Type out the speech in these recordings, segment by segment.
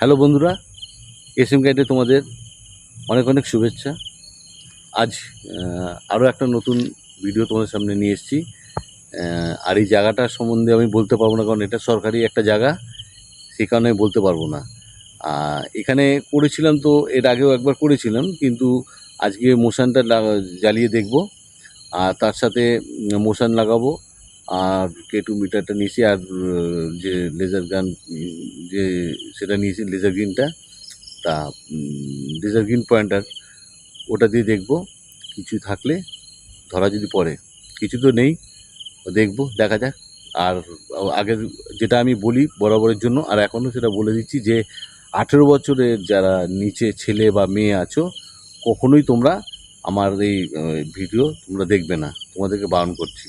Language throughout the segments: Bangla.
হ্যালো বন্ধুরা এস এম গাইডে তোমাদের অনেক অনেক শুভেচ্ছা। আজ আরও একটা নতুন ভিডিও তোমাদের সামনে নিয়ে এসেছি। আর এই জায়গাটা সম্বন্ধে আমি বলতে পারব না, কারণ এটা সরকারি একটা জায়গা, সে কারণে বলতে পারব না। এখানে করেছিলাম তো, এর আগেও একবার করেছিলাম, কিন্তু আজকে মোশানটা জ্বালিয়ে দেখব, আর তার সাথে মোশান লাগাবো। আর কে টু মিটারটা নিয়েছি আর যে লেজার গান যে সেটা নিয়েছি লেজার গ্রিনটা তা লেজার গ্রিন পয়েন্টার ওটা দিয়ে দেখব, কিছু থাকলে ধরা যদি পড়ে। কিছু তো নেই, দেখব, দেখা যাক। আর আগের যেটা আমি বলি বরাবরের জন্য, আর এখনও সেটা বলে দিচ্ছি যে, আঠেরো বছরের যারা নিচে ছেলে বা মেয়ে আছো, কখনোই তোমরা আমার এই ভিডিও তোমরা দেখবে না। তোমাদেরকে বারণ করছি।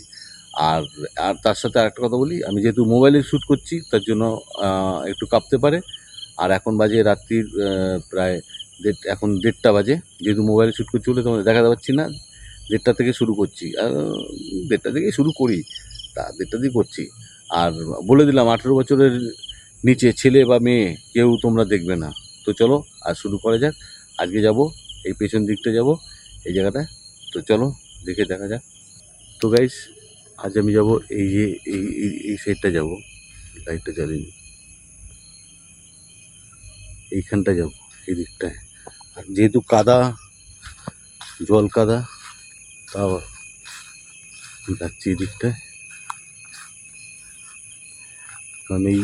আর আর তার সাথে আরেকটা কথা বলি, আমি যেহেতু মোবাইলে শ্যুট করছি, তার জন্য একটু কাঁপতে পারে। আর এখন বাজে রাত্রির প্রায় দেড়, এখন দেড়টা বাজে। যেহেতু মোবাইলে শ্যুট করছি বলে তোমাদের দেখাতে পারছি না, দেড়টা থেকে শুরু করছি। আর দেড়টা থেকে শুরু করি, তা দেড়টা দিয়ে করছি। আর বলে দিলাম, আঠেরো বছরের নিচে ছেলে বা মেয়ে, কেউ তোমরা দেখবে না। তো চলো, আর শুরু করা যাক। আজকে যাব, এই পেছন দিকটা যাব, এই জায়গাটা। তো চলো, দেখে দেখা যাক। তো গাইস আজ আমি যাব এই যে এই এই- এই সাইডটা যাব লাইটটা জ্বালিয়ে নি। এইখানটা যাব এই দিকটায় আর যেহেতু কাদা জল কাদা তাও আমি যাচ্ছি এই দিকটায় কারণ এই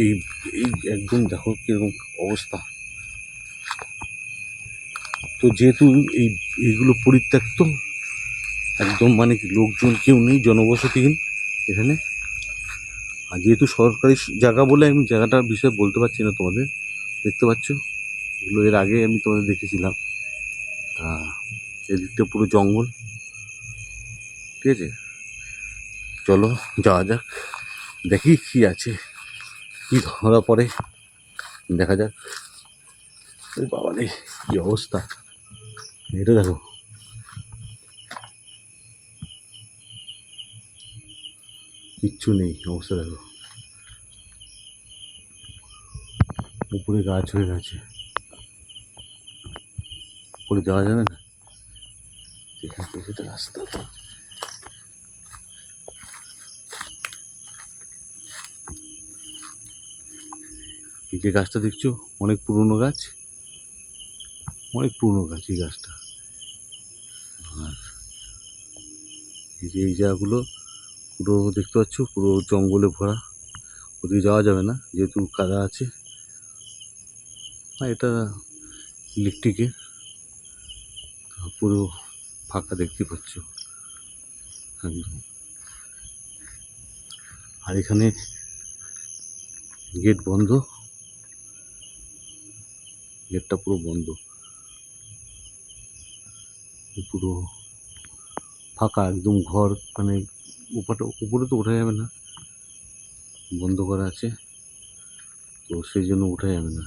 এই এই একদম দেখো কীরকম অবস্থা তো যেহেতু এই এইগুলো পরিত্যক্ত একদম মানে কি, লোকজন কেউ নেই, জনবসতিহীন এখানে। আর যেহেতু সরকারি জায়গা বলে আমি জায়গাটার বিষয়ে বলতে পারছি না তোমাদের, দেখতে পাচ্ছ? এগুলো এর আগে আমি তোমাদের দেখেছিলাম। তা, এদিকটা পুরো জঙ্গল। ঠিক আছে? চলো, যাওয়া যাক। দেখি কি আছে, কি ধরা পড়ে। দেখা যাক। বাবা রে কি অবস্থা। এটা দেখো। কিচ্ছু নেই অবস্থা দেখো। উপরে গাছ হয়ে গেছে। উপরে যাওয়া যাবে না? তো রাস্তা যে গাছটা দেখছ? অনেক পুরনো গাছ। অনেক পুরনো গাছ এই গাছটা। আর এই যে এই জায়গাগুলো পুরো দেখতে পাচ্ছ, পুরো জঙ্গলে ভরা। ওদিকে যাওয়া যাবে না, যেহেতু কাদা আছে। আর এটা ইলেকট্রিকের পুরো ফাঁকা দেখতে পাচ্ছ। একদম। আর এখানে গেট বন্ধ। গেটটা পুরো বন্ধ। পুরো ফাঁকা, একদম ঘর মানে উপরটা, উপরে তো ওঠা যাবে না। বন্ধ করা আছে। তো সেই জন্য ওঠা যাবে না।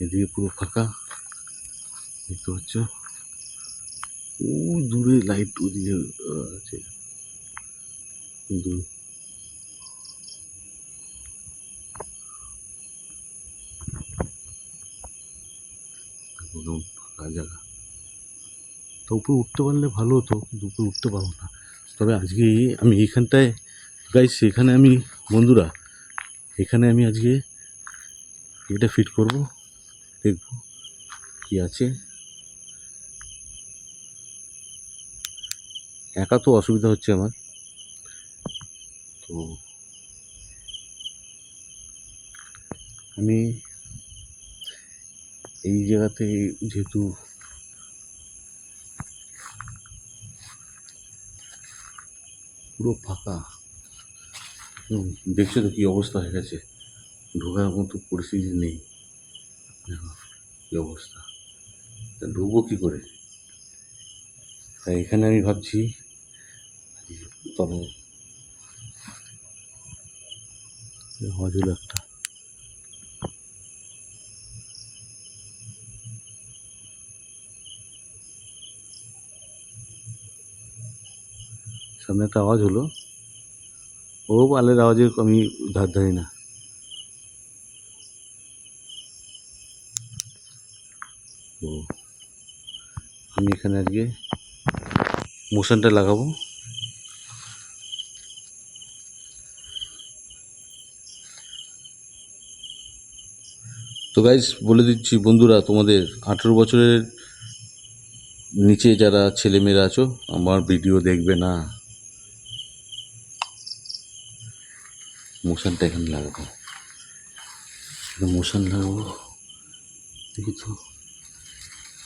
এদিকে পুরো ফাঁকা। দেখতে পাচ্ছ? ও, দূরে লাইট ওদিকে আছে। কিন্তু একদম ফাঁকা জায়গা তো উপরে উঠতে পারলে ভালো হতো কিন্তু উপরে উঠতে পারব না। তবে আজকে আমি এখানটায় গাইছি এখানে আমি, বন্ধুরা, এখানে আমি আজকে এটা ফিট করব, দেখব কি আছে। একা তো অসুবিধা হচ্ছে আমার। তো আমি এই জায়গাতে যেহেতু পুরো ফাঁকা। দেখছ তো কী অবস্থা হয়ে গেছে? ঢোকার মতো পরিস্থিতি নেই। কী অবস্থা। তা ঢুকবো কী করে? তাই এখানে আমি ভাবছি, তবে হজল একটা সামনে একটা আওয়াজ হলো। ও পালের আওয়াজে আমি ধার ধারি না। ও, আমি এখানে আজকে মোশনটা লাগাবো। তো গাইজ বলে দিচ্ছি বন্ধুরা, তোমাদের আঠেরো বছরের নিচে যারা ছেলেমেয়েরা আছো, আমার ভিডিও দেখবে না। মোশনটা এখানে লাগাবো এখানে মোশন লাগাবো দেখি তো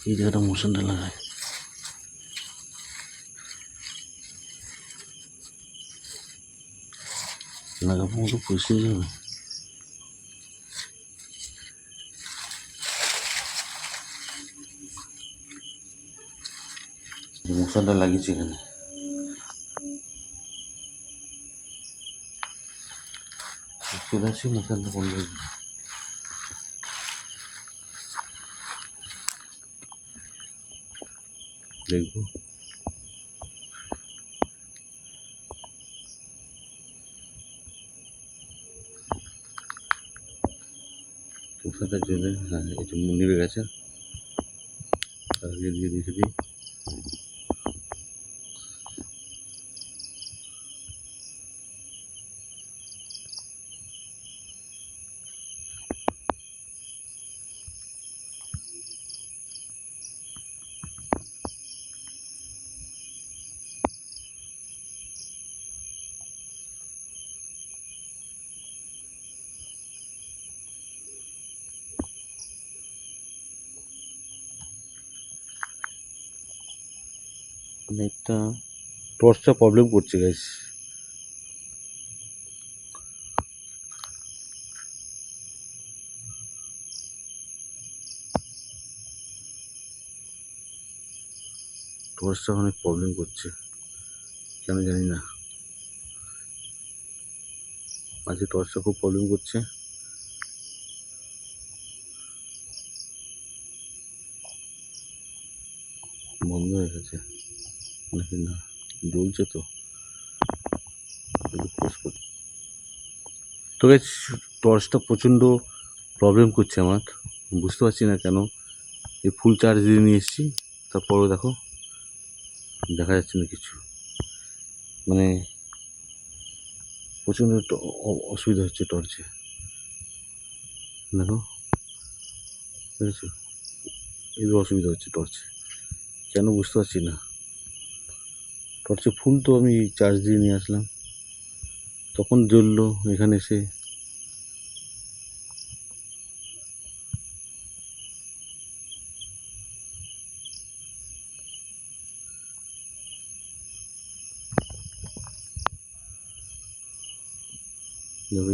এই জায়গাটা মোশনটা লাগাই লাগাবো মতো পরিষ্কার হয়ে যাবে মশানটা লাগিয়েছি এখানে চলে আসি মশানটা বন্ধ হয়ে। দেখব হ্যাঁ যে নিভে গেছে। তাহলে দিয়ে নেটটা টর্চটা প্রবলেম করছে গাইস টর্চটা অনেক প্রবলেম করছে, কেন জানি না। আজকে টর্চটা খুব প্রবলেম করছে বন্ধ হয়ে গেছে নাকি না, জ্বলছে তো। একটু press করি। তো গাইস টর্চটা প্রচণ্ড প্রবলেম করছে আমার। বুঝতে পারছি না কেন। এই ফুল চার্জ দিয়ে নিয়ে এসেছি। তারপরও দেখো, দেখা যাচ্ছে না কিছু। মানে প্রচণ্ড অসুবিধা হচ্ছে টর্চে দেখো, দেখেছ? এই অসুবিধা হচ্ছে টর্চে কেন বুঝতে পারছি না। টর্চে ফুল তো আমি চার্জ দিয়ে নিয়ে আসলাম। তখন জ্বললো এখানে এসে।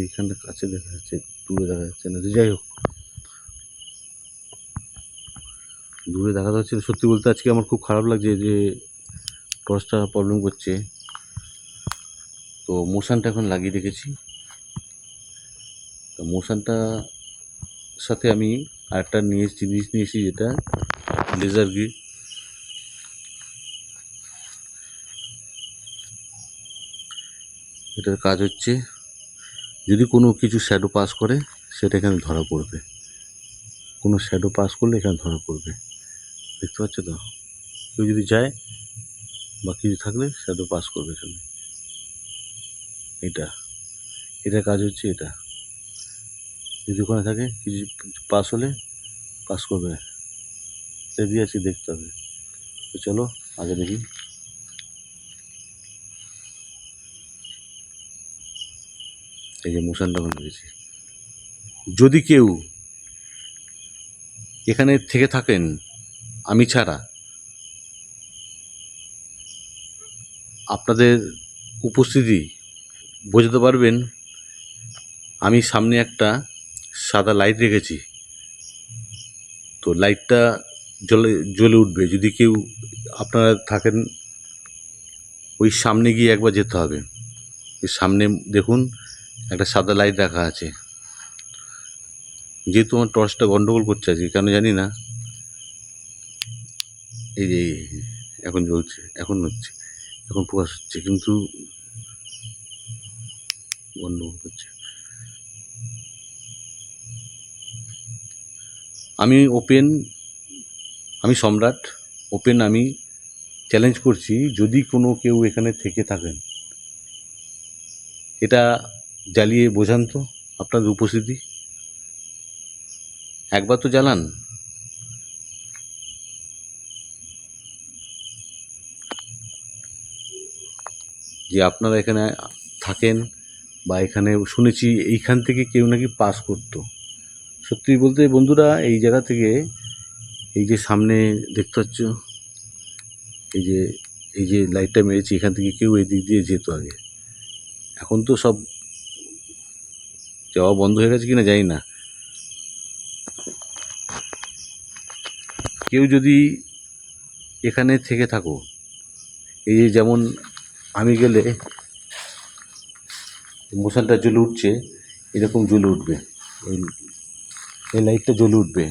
এইখানটা কাছে দেখা যাচ্ছে, দূরে দেখা যাচ্ছে না। যাই হোক। দূরে দেখা যাচ্ছে। সত্যি বলতে আজকে আমার খুব খারাপ লাগছে যে টর্চটা প্রবলেম করছে। তো মোশানটা এখন লাগিয়ে রেখেছি। তো মোশনটা সাথে আমি আরেকটা নিয়ে জিনিস নিয়ে এসেছি যেটা লেজার গ্রিড এটার কাজ হচ্ছে, যদি কোনো কিছু শ্যাডো পাস করে, সেটা এখানে ধরা পড়বে। কোনো শ্যাডো পাস করলে এখানে ধরা পড়বে। দেখতে পাচ্ছ তো? কেউ যদি যায় বা কিছু থাকলে শ্যাডো পাস করবে এখানে। এটা এটা কাজ হচ্ছে এটা। যদি ওখানে থাকে, কিছু পাস হলে পাস করবে। দিয়ে আছি, দেখতে হবে। তো চলো, আগে দেখি। এই যে মোশনটা ওখানে দিয়েছি যদি কেউ এখানে থেকে থাকেন, আমি ছাড়া আপনাদের উপস্থিতি বোঝাতে পারবেন। আমি সামনে একটা সাদা লাইট রেখেছি। তো লাইটটা জ্বলে জ্বলে উঠবে। যদি কেউ আপনারা থাকেন ওই সামনে গিয়ে একবার যেতে হবে। ওই সামনে দেখুন একটা সাদা লাইট রাখা আছে। যেহেতু আমার টর্চটা গন্ডগোল করছে আজকে কেন জানি না। এই যে, এখন জ্বলছে এখন হচ্ছে। এখন প্রকাশ হচ্ছে, কিন্তু গণ্ডগোল করছে আমি ওপেন, আমি সম্রাট, ওপেন আমি চ্যালেঞ্জ করছি যদি কোনো কেউ এখানে থেকে থাকেন। এটা জ্বালিয়ে বোঝান তো আপনাদের উপস্থিতি। একবার তো জ্বালান। যে আপনারা এখানে থাকেন বা এখানে শুনেছি, এইখান থেকে কেউ নাকি পাস করতো। সত্যি বলতে বন্ধুরা, এই জায়গা থেকে এই যে সামনে দেখতে পাচ্ছ, এই যে এই যে লাইটটা মেরেছি, এখান থেকে কেউ এদিক দিয়ে যেত আগে। এখন তো সব যাওয়া বন্ধ হয়ে গেছে কিনা জানি না। কেউ যদি এখানে থেকে থাকো, এই যেমন আমি গেলে মশালটা জ্বলে উঠছে, এরকম জ্বলে উঠবে। এই লাইটটা জ্বলে উঠবে।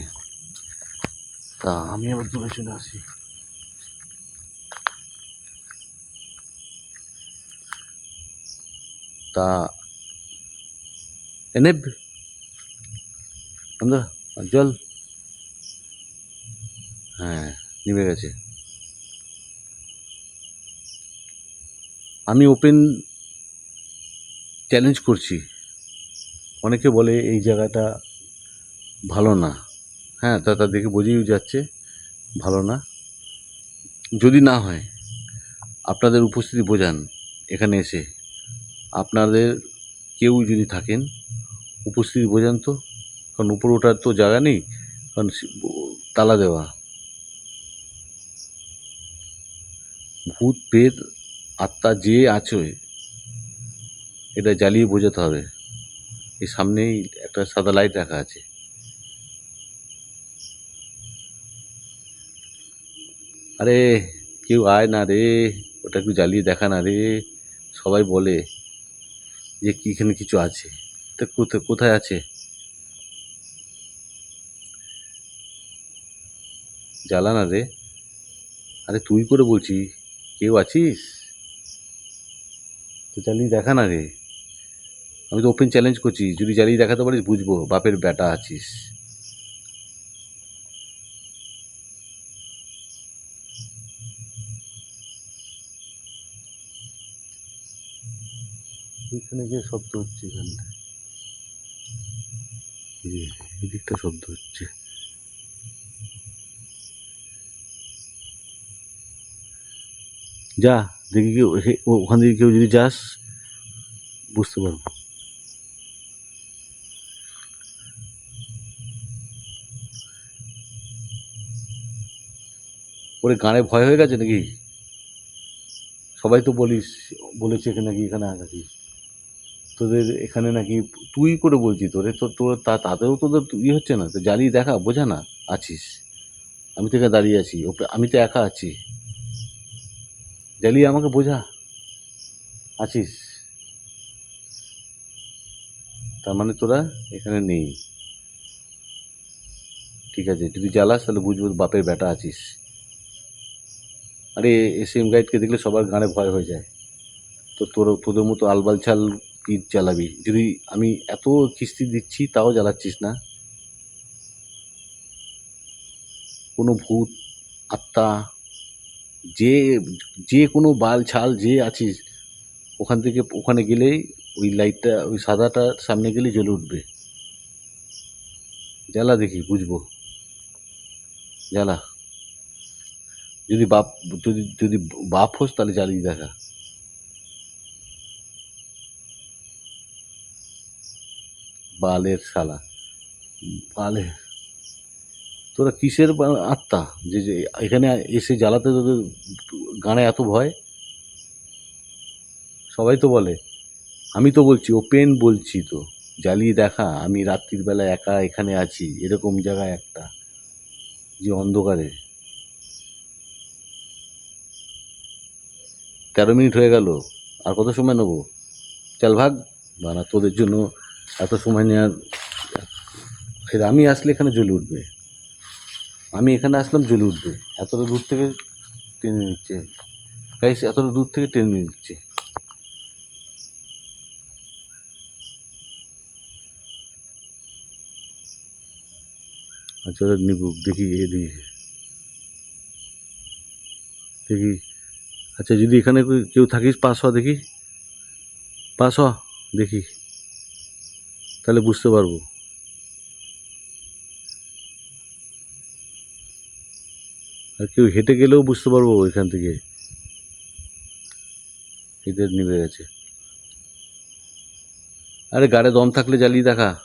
তা আমি আবার দূরে চলে আসি। তা এনে আমরা জল। হ্যাঁ নিভে গেছে। আমি ওপেন চ্যালেঞ্জ করছি। অনেকে বলে এই জায়গাটা ভালো না। হ্যাঁ তা তা দেখে বোঝেই যাচ্ছে, ভালো না। যদি না হয়, আপনাদের উপস্থিতি বোঝান এখানে এসে। আপনাদের কেউ যদি থাকেন, উপস্থিতি বোঝান তো। কারণ উপরে ওঠার তো জায়গা নেই, কারণ তালা দেওয়া। ভূত পেট আত্মা যে আছে, এটা জ্বালিয়ে বোঝাতে হবে। এই সামনেই একটা সাদা লাইট রাখা আছে। আরে, কেউ আয় না রে, ওটা একটু জ্বালিয়ে দেখা না রে, সবাই বলে যে কি এখানে কিছু আছে। তা কোথায় কোথায় আছে? জ্বালা না রে। আরে, তুই করে বলছি, কেউ আছিস? তো জ্বালিয়ে দেখা না রে। আমি তো ওপেন চ্যালেঞ্জ করছি, যদি জ্বালিয়ে দেখাতে পারিস বুঝব, বাপের ব্যাটা আছিস। এখানে যে শব্দ হচ্ছে এখানটা এদিকটা শব্দ হচ্ছে। যা, দেখি কেউ ওখান থেকে কেউ যদি যাস, বুঝতে পারব। ওরে গানে ভয় হয়ে গেছে নাকি? সবাই তো বলিস, বলেছে এখানে নাকি, এখানে থাকিস তোদের এখানে নাকি, তুই করে বলছি তোরে, তো তোর তা, তাতেও তোদের ইয়ে হচ্ছে না, তো জ্বালিয়ে দেখা, বোঝা না, আছিস। আমি তো এখানে দাঁড়িয়ে আছি আমি তো একা আছি। জ্বালিয়ে আমাকে বোঝা। আছিস? তার মানে তোরা এখানে নেই। ঠিক আছে, যদি জ্বালাস তাহলে বুঝব বাপের বেটা আছিস। আরে এস এম গাইডকে দেখলে সবার গানে ভয় হয়ে যায়। তো তোর, তোদের মতো আলবাল ছাল কি জ্বালাবি। যদি আমি এত কিস্তি দিচ্ছি, তাও জ্বালাচ্ছিস না। কোনো ভূত, আত্মা যে যে কোনো বাল ছাল যে আছিস, ওখান থেকে, ওখানে গেলেই ওই লাইটটা, ওই সাদাটার সামনে গেলেই জ্বলে উঠবে। জ্বালা দেখি, বুঝব। জ্বালা। যদি বাপ, যদি যদি বাপ হোস তাহলে জ্বালিয়ে দেখা। বালের শালা। বালে তোরা কিসের আত্মা? যে যে এখানে এসে জ্বালাতে তোদের গানে এত ভয়? সবাই তো বলে। আমি তো বলছি ওপেন বলছি তো। জ্বালিয়ে দেখা, আমি রাত্রির বেলা একা এখানে আছি, এরকম জায়গায় একটা, যে অন্ধকারে। তেরো মিনিট হয়ে গেল, আর কত সময় নেব? চাল ভাগ। বানা তোদের জন্য এত সময় নেওয়ার আমি আসলে এখানে জ্বলে উঠবে। আমি এখানে আসলাম জ্বলে উঠবে এতটা দূর থেকে টেনে নিচ্ছে। গাইস এতটা দূর থেকে টেনে নিচ্ছে। আচ্ছা নিবুক দেখি এদিকে দেখি। আচ্ছা যদি এখানে কেউ- থাকিস পাস হ দেখি। পাস হ দেখি। তাহলে বুঝতে পারব। আর কেউ হেঁটে গেলেও বুঝতে পারব এখান থেকে। এদের নিভে গেছে। আরে গাড়ে দম থাকলে জ্বালিয়ে দেখা।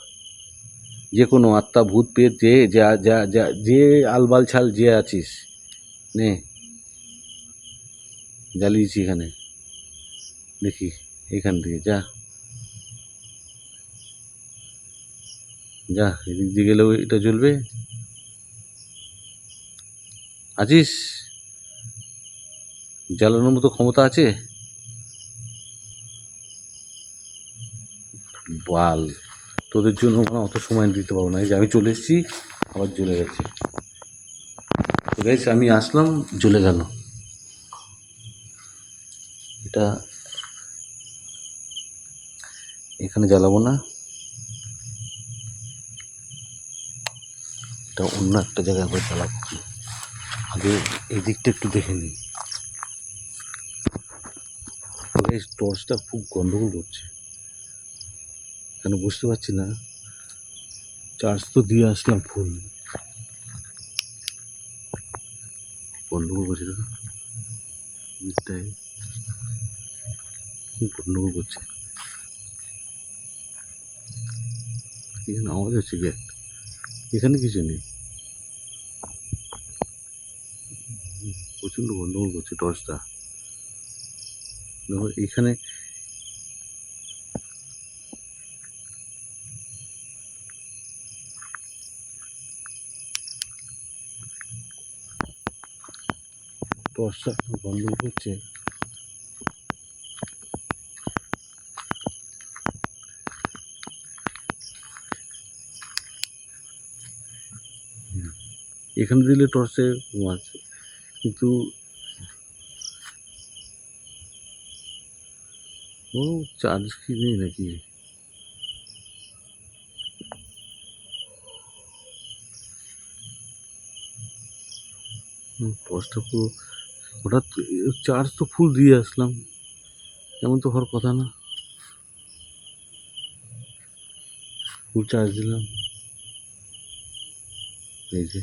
যে কোনো আত্মা, ভূত পেয়ে যে, যা যা যা, যে আলবাল ছাল যে আছিস, নে। জ্বালিয়েছি এখানে। দেখি, এখান থেকে, যা। যা, এদিক দিয়ে গেলেও এটা জ্বলবে। আছিস জ্বালানোর মতো ক্ষমতা আছে? বাল, তোদের জন্য মানে অত সময় দিতে পারব না। এই যে আমি চলে এসেছি, আবার জ্বলে গেছে। তো গাইস আমি আসলাম, জ্বলে গেল। এটা এখানে জ্বালাবো না। এটা অন্য একটা জায়গায় আবার জ্বালাবো। আগে এই দিকটা একটু দেখে নিই। টর্চটা খুব গন্ডগোল করছে। কেন বুঝতে পারছি না? চার্জ তো দিয়ে আসলাম ফুল গন্ডগোল করছে কি গন্ডগোল করছে? এখানে আওয়াজ হচ্ছে একটা এখানে কিছু নেই। প্রচণ্ড গন্ডগোল করছে টর্চটা। এখানে টর্চটা একটু গন্ডগোল করছে। এখানে দিলে টর্চে আছে কিন্তু ও চার্জ কি নেই নাকি হুম, টর্চটা পুরো হঠাৎ চার্জ তো ফুল দিয়ে আসলাম এমন তো হওয়ার কথা না ফুল চার্জ দিলাম এই যে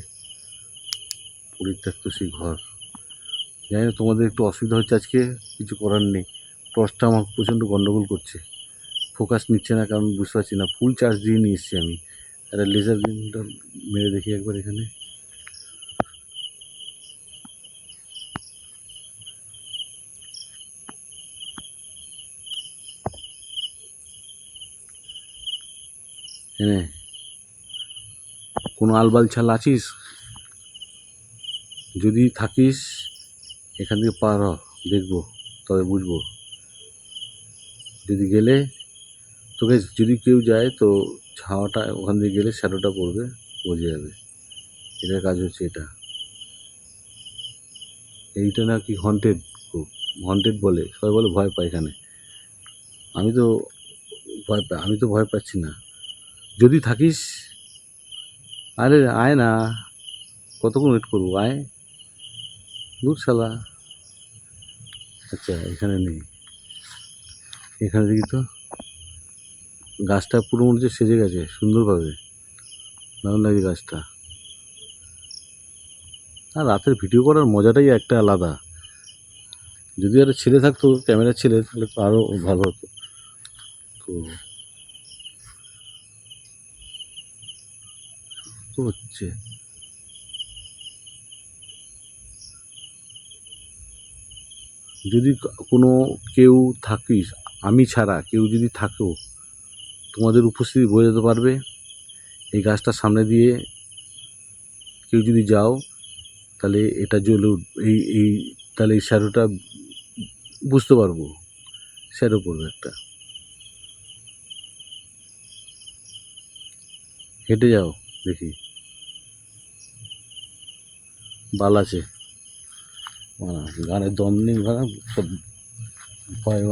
পরিত্যক্ত সেই ঘর। জানি না, তোমাদের একটু অসুবিধা হচ্ছে আজকে? কিছু করার নেই। টর্চটা আমার প্রচণ্ড গন্ডগোল করছে। ফোকাস নিচ্ছে না, কারণ বুঝতে পারছি না। ফুল চার্জ দিয়ে নিয়ে এসেছি আমি। একটা লেজার বিমটা মেরে দেখি একবার এখানে। হ্যাঁ। কোনো আলবাল ছাল আছিস? যদি থাকিস, এখান থেকে পার হ, দেখব, তবে বুঝব। যদি গেলে, তোকে যদি কেউ যায়, তো ছাওয়াটা ওখান দিয়ে গেলে শ্যাডোটা পড়বে বোঝা যাবে। এটার কাজ হচ্ছে এটা। এইটা নাকি হন্টেড খুব। হন্টেড বলে, সবাই বলে ভয় পায় এখানে। আমি তো ভয় পাই আমি তো ভয় পাচ্ছি না। যদি থাকিস, আরে আয় না, কতক্ষণ ওয়েট করব? আয়। দূর শালা আচ্ছা এখানে নেই। এখানে দেখি তো, গাছটা পুরো হচ্ছে সেজে গেছে, সুন্দরভাবে। দারুণ লাগে গাছটা। আর রাতের ভিডিও করার মজাটাই একটা আলাদা। যদি আর ছেলে থাকতো, ক্যামেরার ছেলে, তাহলে তো আরও ভালো হতো। তো হচ্ছে। যদি কোনো কেউ থাকিস, আমি ছাড়া কেউ যদি থাকো তোমাদের উপস্থিতি বোঝাতে পারবে? এই গাছটার সামনে দিয়ে কেউ যদি যাও, তাহলে এটা জ্বলে এই এই, তাহলে এই শ্যাডোটা বুঝতে পারব। শ্যাডো পড়বে একটা। হেঁটে যাও দেখি। বাল আছে। মানে গানের দম মানে সব ভয়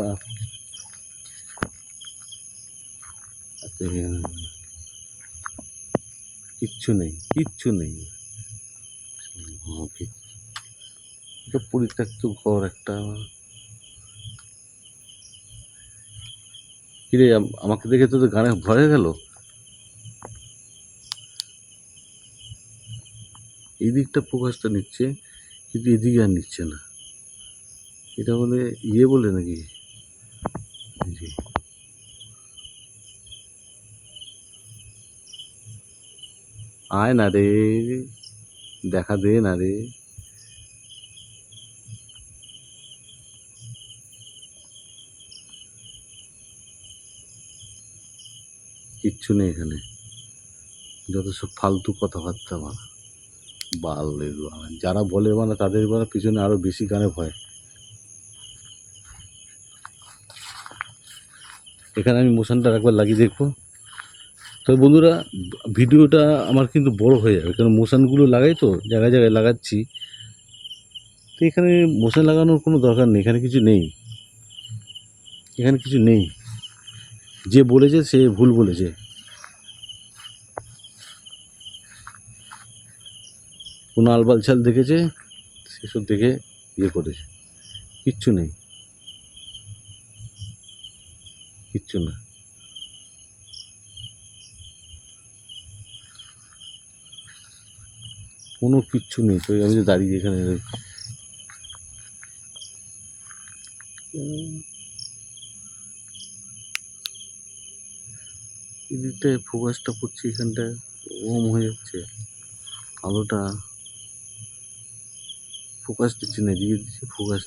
কিচ্ছু নেই কিচ্ছু নেই। পরিত্যক্ত ঘর একটা। কিরে, আম- আমাকে দেখে তো গানে ভয় গেল? এই দিকটা ফোকাসটা নিচ্ছে। কিন্তু এদিকে আর নিচ্ছে না। এটা বলে ইয়ে বলে নাকি? জি আয় না রে, দেখা দে না রে। কিচ্ছু নেই এখানে। যত সব ফালতু কথাবার্তা মানে বাল যারা বলে মানে তাদের মানে পিছনে আরও বেশি গানে ভয়। এখানে আমি মোশনটা একবার লাগিয়ে দেখব। তো বন্ধুরা, ভিডিওটা আমার কিন্তু বড় হয়ে যাবে, কারণ মোশনগুলো লাগাই তো, জায়গায় জায়গায় লাগাচ্ছি। তো এখানে মোশন লাগানোর কোনো দরকার নেই, এখানে কিছু নেই। এখানে কিছু নেই। যে বলেছে সে ভুল বলেছে। কোনো আলবাল ছাল দেখেছে, সেসব দেখে ইয়ে করেছে। কিচ্ছু নেই। কিচ্ছু না। কোনো কিচ্ছু নেই। তো আমি যে দাঁড়িয়ে এখানে এদিকটায় ফোকাসটা পড়ছে এখানটায় ওম হয়ে যাচ্ছে। আলোটা ফোকাস দিচ্ছি না, এদিকে দিচ্ছি ফোকাস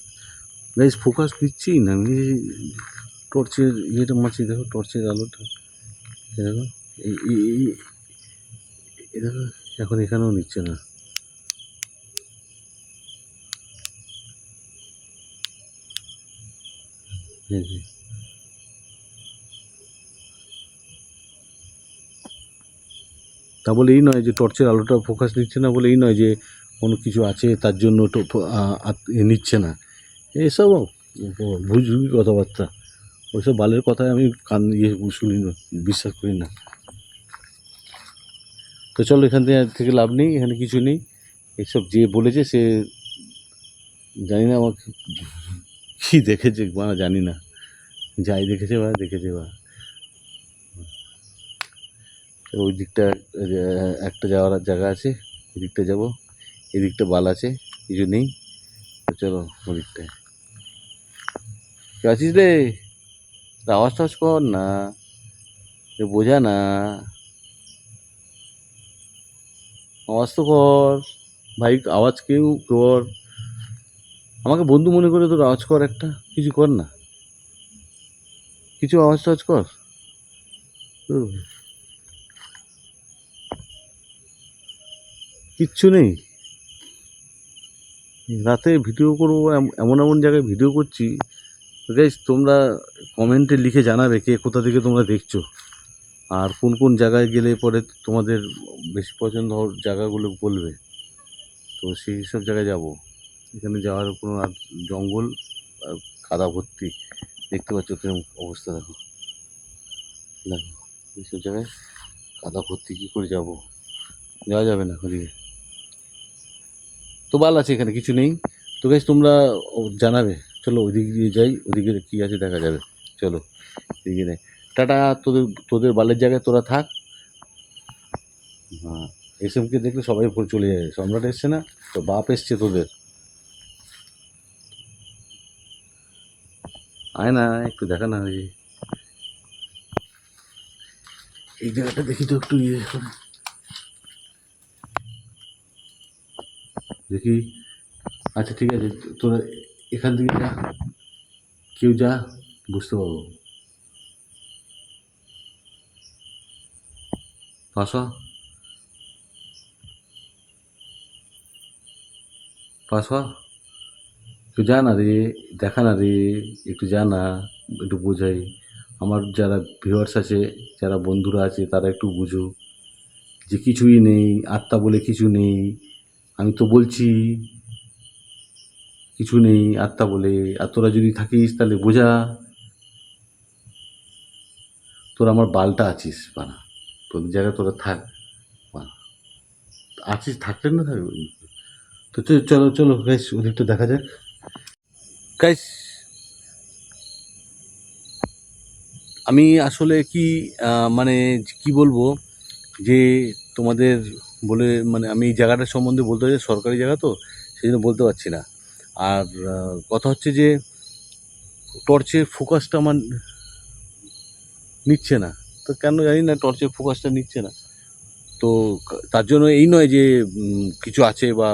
গাইজ ফোকাস দিচ্ছি না, আমি টর্চের ইয়েটা মারছি, দেখো টর্চের আলোটা। দেখো, এই দেখো, এখন এখানেও নিচ্ছে না। এই যে। তা বলে এই নয় যে টর্চের আলোটা ফোকাস নিচ্ছে না বলে এই নয় যে কোনো কিছু আছে, তার জন্য নিচ্ছে না। এসব ভুজুগি কথাবার্তা। ওইসব বালের কথায় আমি কান ইয়ে শুনি না, বিশ্বাস করি না। তো চলো এখান থেকে থেকে লাভ নেই, এখানে কিছু নেই। এসব যে বলেছে সে জানি না আমাকে কী দেখেছে, বা জানি না। যাই দেখেছে বা দেখেছে বা। ওই দিকটা একটা যাওয়ার জায়গা আছে, ওই দিকটা যাব। এদিকটা বাল আছে, কিছু নেই। চলো ওই দিকটায় কে আছিস রে আওয়াজ টাওয়াজ কর না বোঝা না। আওয়াজ তো কর, ভাই আওয়াজ কেউ কর। আমাকে বন্ধু মনে করে তোর আওয়াজ কর একটা, কিছু কর না। কিছু আওয়াজ টাওয়াজ কর। কিচ্ছু নেই। রাতে ভিডিও করব, এম- এমন এমন জায়গায় ভিডিও করছি। গাইজ তোমরা কমেন্টে লিখে জানাবে কে কোথা থেকে তোমরা দেখছ। আর কোন কোন জায়গায় গেলে পরে তোমাদের বেশি পছন্দ হওয়ার জায়গাগুলো বলবে। তো সেই সব জায়গায় যাব। এখানে যাওয়ার কোনো আর জঙ্গল আর কাদা ভর্তি। দেখতে পাচ্ছ কীরকম অবস্থা, দেখো। দেখো এইসব জায়গায় কাদা ভর্তি কী করে যাব? যাওয়া যাবে না ওদিকে। তো বাল আছে এখানে, কিছু নেই। তো গাইজ তোমরা জানাবে। চলো, ওইদিকে দিয়ে যাই ওদিকে কী আছে দেখা যাবে। চলো, এদিকে নেই টাটা, তোদের তোদের বালের জায়গায় তোরা থাক। হ্যাঁ এসএমকে দেখলে সবাই ভোর চলে যায়। সম্রাট এসছে না, তো বাপ এসছে তোদের। আয় না, একটু দেখা না এই জায়গাটা দেখি তো একটু ইয়ে। দেখি আচ্ছা ঠিক আছে, তোরা এখান থেকে যা, কেউ যা, বুঝতে পারব। পাশা একটু যা না রে, দেখা না রে, একটু যা না, একটু বোঝাই। আমার যারা ভিউয়ার্স আছে, যারা বন্ধুরা আছে, তারা একটু বুঝো। যে কিছুই নেই, আত্মা বলে কিছু নেই। আমি তো বলছি, কিছু নেই, আত্মা বলে, আর তোরা যদি থাকিস তাহলে বোঝা, তোরা আমার বালটা আছিস, বানা। তোদের জায়গায় তোরা থাক। আছিস থাকলে না থাকবে তো চলো চলো গাইস ওদিকটা দেখা যাক। গাইস আমি আসলে কি মানে কি বলব, যে তোমাদের বলে মানে আমি এই জায়গাটার সম্বন্ধে বলতে চাই সরকারি জায়গা তো সেই জন্য বলতে পারছি না। আর কথা হচ্ছে যে টর্চের ফোকাসটা আমার নিচ্ছে না। তো কেন জানি না, টর্চের ফোকাসটা নিচ্ছে না। তো তার জন্য এই নয় যে কিছু আছে বা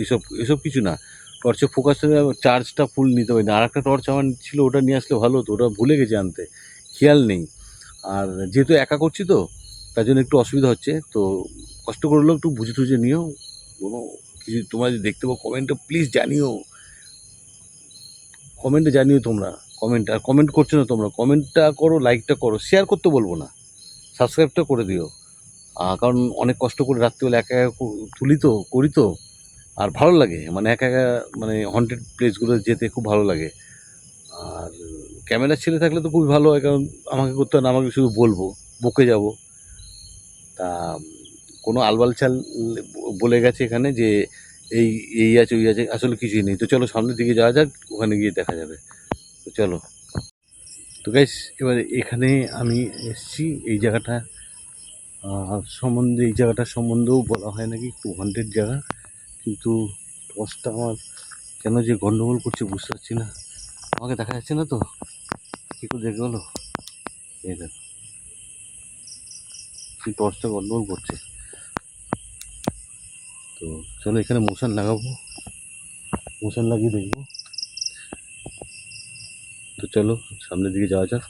এসব এসব কিছু না। টর্চের ফোকাসটা চার্জটা ফুল নিতে পারি না আর একটা টর্চ আমার ছিল, ওটা নিয়ে আসলে ভালো হতো। ওটা ভুলে গেছি আনতে। খেয়াল নেই। আর যেহেতু একা করছি তো, তার জন্য একটু অসুবিধা হচ্ছে। তো কষ্ট করলেও একটু বুঝে টুঝে নিও। কোনো কিছু তোমরা যদি দেখতে পাও কমেন্টে প্লিজ জানিও। কমেন্টে জানিও তোমরা কমেন্ট আর কমেন্ট করছ না তোমরা কমেন্টটা করো লাইকটা করো শেয়ার করতে বলব না। সাবস্ক্রাইবটা করে দিও। কারণ অনেক কষ্ট করে রাত্রিবেলা একা একা তুলি তো, করি তো। আর ভালো লাগে মানে একা একা মানে হন্টেড প্লেসগুলো যেতে খুব ভালো লাগে। আর ক্যামেরা ছেলে থাকলে তো খুবই ভালো হয়, কারণ আমাকে করতে হয় না, আমাকে শুধু বলব, বকে যাব। তা কোনো আলবাল চাল বলে গেছে এখানে যে এই এই আছে, ওই আছে, আসলে কিছুই নেই। তো চলো সামনের দিকে যাওয়া যাক, ওখানে গিয়ে দেখা যাবে। তো চলো। তো গাইস এবারে এখানে আমি এসেছি। এই জায়গাটা সম্বন্ধে, এই জায়গাটার সম্বন্ধেও বলা হয় নাকি? একটু হন্টেড জায়গা। কিন্তু টর্চটা আমার কেন যে গণ্ডগোল করছে বুঝতে পারছি না। আমাকে দেখা যাচ্ছে না তো। কী করে দেখে গেলো এই দেখো। টর্চটা গন্ডগোল করছে। তো চলো এখানে মোশন লাগাবো। মোশন লাগিয়ে দেখব। তো চলো সামনের দিকে যাওয়া যাক।